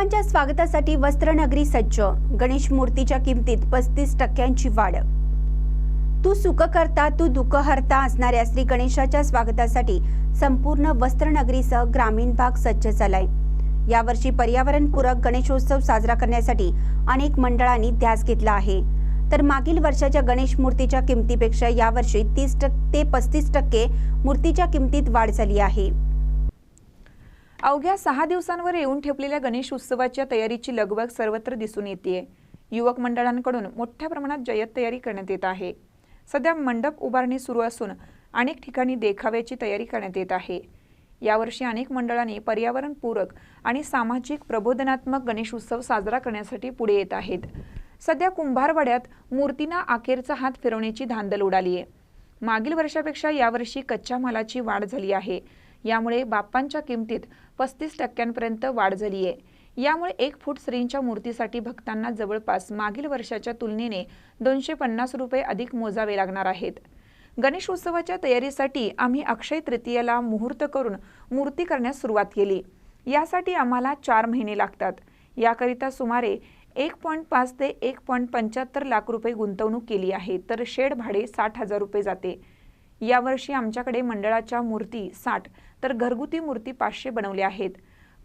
बाप्पांच्या स्वागतासाठी वस्त्रनगरी सज्ज. गणेश मूर्तीच्या किमतीत पस्तीस टक्क्यांची वाढ. तू सुख करता तू दुःख हरता असणाऱ्या श्री गणेशाच्या स्वागतासाठी संपूर्ण वस्त्रनगरीसह ग्रामीण भाग सज्ज झालाय. यावर्षी पर्यावरणपूरक गणेशोत्सव साजरा करण्यासाठी अनेक मंडळांनी ध्यास घेतला आहे. तर मागील वर्षाच्या गणेश मूर्तीच्या किमतीपेक्षा यावर्षी तीस टक्के ते पस्तीस टक्के मूर्तीच्या किमतीत वाढ झाली आहे. अवघ्या सहा दिवसांवर येऊन ठेपलेल्या गणेश उत्सवाच्या तयारीची लगबग सर्वत्र दिसून येते युवक मंडळांकडून मोठ्या प्रमाणात जय्यत तयारी करण्यात येत आहे. सध्या मंडप उभारणी सुरू असून अनेक ठिकाणी देखाव्याची तयारी करण्यात येत आहे. यावर्षी अनेक मंडळांनी पर्यावरणपूरक आणि सामाजिक प्रबोधनात्मक गणेश उत्सव साजरा करण्यासाठी पुढे येत आहेत. सध्या कुंभारवाड्यात मूर्तींना अखेरचा हात फिरवण्याची धांदल उडाली आहे मागील वर्षापेक्षा यावर्षी कच्च्या मालाची वाढ झाली आहे. यामुळे बाप्पांच्या किमतीत पस्तीस टक्क्यांपर्यंत वाढ झाली आहे. यामुळे एक फूट श्रींच्या मूर्तीसाठी भक्तांना जवळपास मागील वर्षाच्या तुलनेने दोनशे पन्नास रुपये अधिक मोजावे लागणार आहेत. गणेश उत्सवाच्या तयारीसाठी आम्ही अक्षय तृतीयेला मुहूर्त करून मूर्ती करण्यास सुरुवात केली. यासाठी आम्हाला चार महिने लागतात. याकरिता सुमारे एक पॉईंट पाच ते एक पॉईंट पंच्याहत्तर लाख रुपये गुंतवणूक केली आहे तर शेड भाडे साठ हजार रुपये जाते. यावर्षी आमच्याकडे मंडळाच्या मूर्ती साठ तर घरगुती मूर्ती पाचशे बनवल्या आहेत.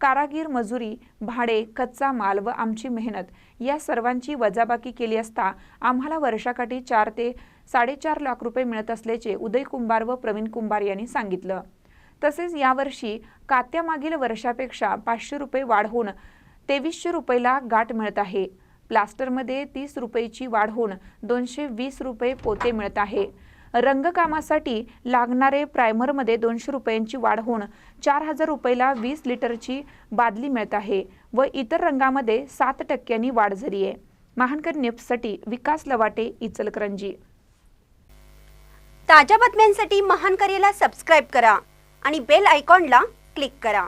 कारागीर मजुरी भाडे कच्चा माल व आमची मेहनत या सर्वांची वजाबाकी केली असता आम्हाला वर्षाकाठी चार ते साडेचार लाख रुपये मिळत असल्याचे उदय कुंभार व प्रवीण कुंभार यांनी सांगितलं. तसेच यावर्षी कात्यामागील वर्षापेक्षा पाचशे रुपये वाढ होऊन तेवीसशे रुपयेला गाठ मिळत आहे. प्लास्टरमध्ये तीस रुपयेची वाढ होऊन दोनशे वीस रुपये पोते मिळत आहे. रंगकामासाठी लागणारे प्रायमरमध्ये दोनशे रुपयांची वाढ होऊन चार हजार रुपयाला वीस लिटरची बादली मिळत आहे व इतर रंगामध्ये सात टक्क्यांनी वाढ झाली आहे. महानकर नेप्ससाठी विकास लवाटे इचलकरंजी. ताज्या बातम्यांसाठी महान करेला सबस्क्राईब करा आणि बेल आयकॉनला क्लिक करा.